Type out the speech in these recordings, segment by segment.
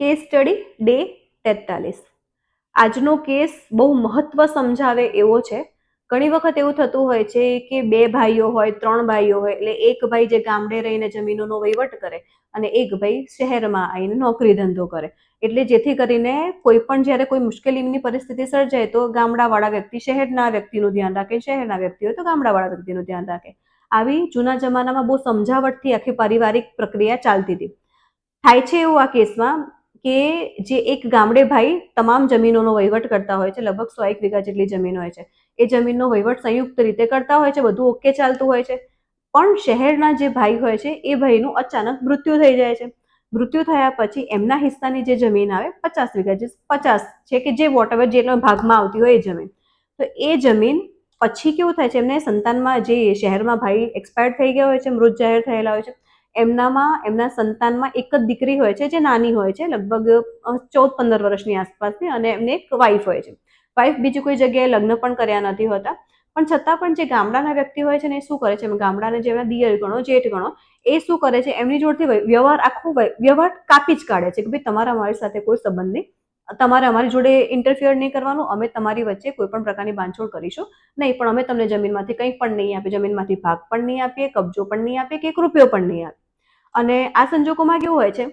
Case study day તેતાલીસ. આજનો case બહુ મહત્વ સમજાવે એવો છે. ઘણી વખત એવું થતું હોય છે કે બે ભાઈઓ હોય, ત્રણ ભાઈઓ હોય, એટલે એક ભાઈ જે ગામડે રહીને જમીનોનો વહીવટ કરે અને એક ભાઈ શહેરમાં આવીને નોકરી ધંધો કરે. એટલે જેથી કરીને કોઈ પણ જ્યારે કોઈ મુશ્કેલીની પરિસ્થિતિ સર્જાય તો ગામડાવાળા વ્યક્તિ શહેરના વ્યક્તિનું ધ્યાન રાખે, શહેરના વ્યક્તિ હોય તો ગામડાવાળા વ્યક્તિનું ધ્યાન રાખે. આવી જૂના જમાનામાં બહુ સમજાવટથી આખી પારિવારિક પ્રક્રિયા ચાલતી હતી. થાય છે એવું આ કેસમાં કે જે એક ગામડે ભાઈ તમામ જમીનોનો વહીવટ કરતા હોય છે, લગભગ સો એક વીઘા જેટલી જમીન હોય છે. એ જમીનનો વહીવટ સંયુક્ત રીતે કરતા હોય છે, બધું ઓકે ચાલતું હોય છે. પણ શહેરના જે ભાઈ હોય છે, એ ભાઈનું અચાનક મૃત્યુ થઈ જાય છે. મૃત્યુ થયા પછી એમના હિસ્સાની જે જમીન આવે, પચાસ વીઘા જે પચાસ છે કે જે વોટએવર જેટલા ભાગમાં આવતી હોય એ જમીન. તો એ જમીન પછી કેવું થાય છે? એમને સંતાનમાં જે શહેરમાં ભાઈ એક્સપાયર થઈ ગયા હોય છે, મૃત જાહેર થયેલા હોય છે. એમનામાં, એમના સંતાનમાં એક જ દીકરી હોય છે જે નાની હોય છે, લગભગ ચૌદ પંદર વર્ષની આસપાસની અને એમને એક વાઈફ હોય છે. વાઈફ બીજી કોઈ જગ્યાએ લગ્ન પણ કર્યા નથી હોતા. પણ છતાં પણ જે ગામડાના વ્યક્તિ હોય છે ને એ શું કરે છે? ગામડાના જેવા દિયર ગણો, જેઠ ગણો, એ શું કરે છે? એમની જોડથી વ્ય- વ્યવહાર આખો વ્ય- વ્યવહાર કાપી જ કાઢે છે કે ભાઈ તમારા અમારી સાથે કોઈ સંબંધ નહીં. તમારે અમારી જોડે ઇન્ટરફિયર નહીં કરવાનું. અમે તમારી વચ્ચે કોઈ પણ પ્રકારની બાંધછોડ કરીશું નહીં. પણ અમે તમને જમીનમાંથી કંઈ પણ નહીં આપીએ. જમીનમાંથી ભાગ પણ નહીં આપીએ, કબજો પણ નહીં આપીએ કે એક રૂપિયો પણ નહીં આપીએ. અને આ સંજોગોમાં કેવું હોય છે?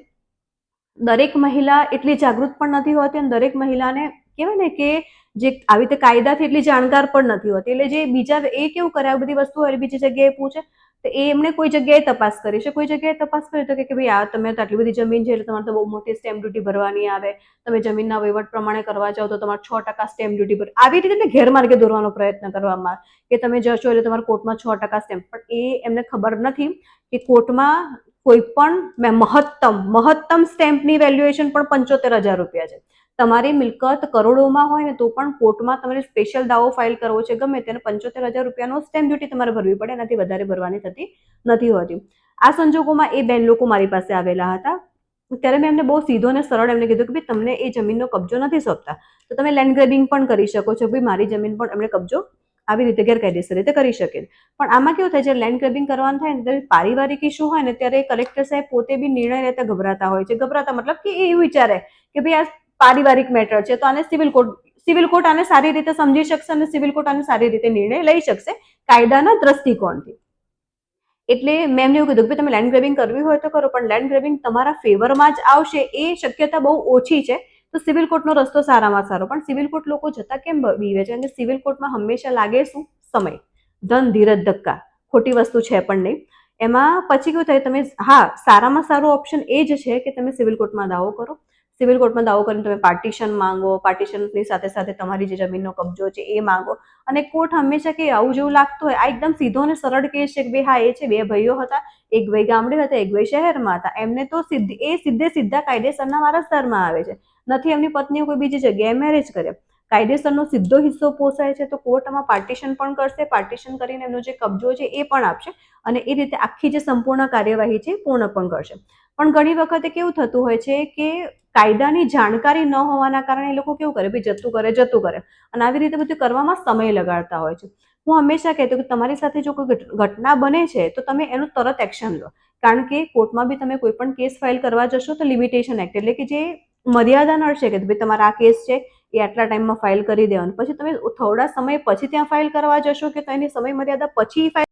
દરેક મહિલા એટલી જાગૃત પણ નથી હોતી અને દરેક મહિલાને કહેવાય ને કે જે આવી રીતે કાયદાથી એટલી જાણકાર પણ નથી હોતી. એટલે જે બીજા એ કેવું કરે, આ બધી વસ્તુ હોય બીજી જગ્યાએ પૂછે, તો એ એમણે કોઈ જગ્યાએ તપાસ કરી છે? કોઈ જગ્યાએ તપાસ કરી તો કે ભાઈ આ તમે તો આટલી બધી જમીન છે, એટલે તમારે તો બહુ મોટી સ્ટેમ્પ ડ્યુટી ભરવાની આવે. તમે જમીનના વહીવટ પ્રમાણે કરવા જાઓ તો તમારે છ ટકા સ્ટેમ્પ ડ્યુટી ભર, આવી રીતે ગેરમાર્ગે દોરવાનો પ્રયત્ન કરવામાં કે તમે જશો એટલે તમારે કોર્ટમાં છ ટકા સ્ટેમ્પ પણ એ એમને ખબર નથી કે કોર્ટમાં કોઈ પણ મેં, મહત્તમ મહત્તમ સ્ટેમ્પની વેલ્યુએશન પણ પંચોતેર હજાર રૂપિયા છે. તમારી મિલકત કરોડોમાં હોય ને તો પણ કોર્ટમાં તમારે સ્પેશિયલ દાવો ફાઇલ કરવો છે. ગમે તેને પંચોતેર હજાર રૂપિયાનો સ્ટેમ્પ ડ્યુટી તમારે ભરવી પડે, એનાથી વધારે ભરવાની થતી નથી હોતી. આ સંજોગોમાં એ બેન લોકો મારી પાસે આવેલા હતા. ત્યારે મેં એમને બહુ સીધો અને સરળ એમને કીધું કે, ભાઈ, તમને એ જમીનનો કબજો નથી સોંપતા. તો તમે લેન્ડ ગ્રેબિંગ પણ કરી શકો છો. ભાઈ, મારી જમીન પણ એમણે કબજો આવી રીતે ગેરકાયદેસર રીતે કરી શકે પણ આમાં કેવું થાય, જ્યારે લેન્ડ ગ્રેબિંગ કરવાનું થાય ને, ત્યારે પારિવારિક ઇસ્યુ હોય ને, ત્યારે કલેક્ટર સાહેબ પોતે બી નિર્ણય લેતા ગભરાતા હોય છે. ગભરાતા મતલબ કે એ વિચારે કે ભાઈ આ પારિવારિક મેટર છે, તો આને સિવિલ કોર્ટ સિવિલ કોર્ટ આને સારી રીતે સમજી શકશે અને સિવિલ કોર્ટ આને સારી રીતે નિર્ણય લઈ શકશે કાયદાના દ્રષ્ટિકોણથી. એટલે મેં એવું કીધું કે તમે લેન્ડ ગ્રેબિંગ કરવી હોય તો કરો, પણ લેન્ડ ગ્રેબિંગ તમારા ફેવરમાં જ આવશે, એ શક્યતા બહુ ઓછી છે. તો સિવિલ કોર્ટનો રસ્તો સારામાં સારો. પણ સિવિલ કોર્ટ લોકો જતા કેમ બીવે છે? અને સિવિલ કોર્ટમાં હંમેશા લાગે શું? સમય. ધન, ધીરજ, ધક્કા. ખોટી વસ્તુ છે પણ નહીં. એમાં પછી કેવું થાય? તમે હા, સારામાં સારો ઓપ્શન એ જ છે કે તમે સિવિલ કોર્ટમાં દાવો કરો. સિવિલ કોર્ટમાં દાવો કરીને તમે પાર્ટીશન માંગો. પાર્ટીશનની સાથે સાથે તમારી જે જમીનનો કબજો છે એ માંગો. અને કોર્ટ હંમેશા કે આવું જેવું લાગતું હોય. આ એકદમ સીધો અને સરળ કેસ છે કે બે હા, એ છે, બે ભાઈઓ હતા. એક ભાઈ ગામડે હતા, એક ભાઈ શહેરમાં હતા. એમને તો સીધી, એ સીધે સીધા કાયદેસરના વારસદારમાં આવે છે. નથી, એમની પત્નીઓ કોઈ બીજી જગ્યાએ મેરેજ કરે કાયદેસરનો સીધો હિસ્સો પોસાય છે તો કોર્ટ આમાં પાર્ટીશન પણ કરશે. પાર્ટીશન કરીને એમનો જે કબજો છે એ પણ આપશે અને એ રીતે આખી જે સંપૂર્ણ કાર્યવાહી છે પૂર્ણ પણ કરશે. પણ ઘણી વખતે કેવું થતું હોય છે કે કાયદાની જાણકારી ન હોવાના કારણે એ લોકો કેવું કરે, ભાઈ જતું કરે જતું કરે. અને આવી રીતે બધું કરવામાં સમય લગાડતા હોય છે. હું હંમેશા કહેતો કે તમારી સાથે જો કોઈ ઘટના બને છે તો તમે એનું તરત એક્શન લો. કારણ કે કોર્ટમાં બી તમે કોઈ પણ કેસ ફાઇલ કરવા જશો તો લિમિટેશન એક્ટ એટલે કે જે મર્યાદા નડશે કે ભાઈ તમારા આ કેસ છે એ આટલા ટાઈમમાં ફાઇલ કરી દેવાનું. પછી તમે થોડા સમય પછી ત્યાં ફાઇલ કરવા જશો કે તો એની સમય મર્યાદા પછી ફાઇલ